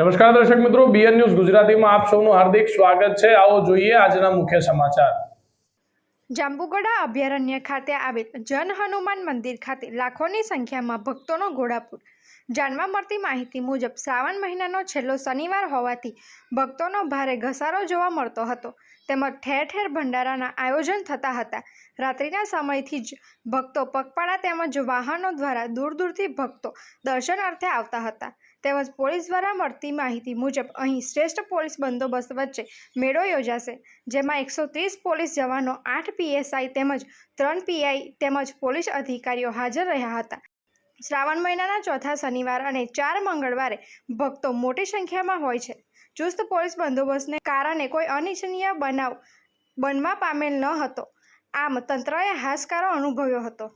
નમસ્કાર દર્શક મિત્રો બીએન ન્યૂઝ ગુજરાતીમાં આપ સૌનું હાર્દિક સ્વાગત છે. આવો જોઈએ આજના મુખ્ય સમાચાર. જાંબુગડા અભયારણ્ય ખાતે આવેલ જન હનુમાન મંદિર ખાતે લાખોની સંખ્યામાં ભક્તોનો ઘોડાપૂર. જાણવા મળતી માહિતી મુજબ, શ્રાવણ મહિનાનો છેલ્લો શનિવાર હોવાથી ભક્તોનો ભારે ઘસારો જોવા મળતો હતો. તેમજ ઠેર ઠેર ભંડારાના આયોજન થતા હતા. રાત્રિના સમયથી જ ભક્તો પગપાળા તેમજ વાહનો દ્વારા દૂર દૂરથી ભક્તો દર્શનાર્થે આવતા હતા. તેમજ પોલીસ દ્વારા મળતી માહિતી મુજબ અહીં શ્રેષ્ઠ પોલીસ બંદોબસ્ત વચ્ચે મેળો યોજાશે, જેમાં એકસો ત્રીસ પોલીસ જવાનો, આઠ પીએસઆઈ તેમજ ત્રણ પીઆઈ તેમજ પોલીસ અધિકારીઓ હાજર રહ્યા હતા. શ્રાવણ મહિનાના ચોથા શનિવાર અને ચાર મંગળવારે ભક્તો મોટી સંખ્યામાં હોય છે. ચુસ્ત પોલીસ બંદોબસ્તને કારણે કોઈ અનિચ્છનીય બનાવ બનવા પામેલ ન હતો. આમ તંત્રએ હાશકારો અનુભવ્યો હતો.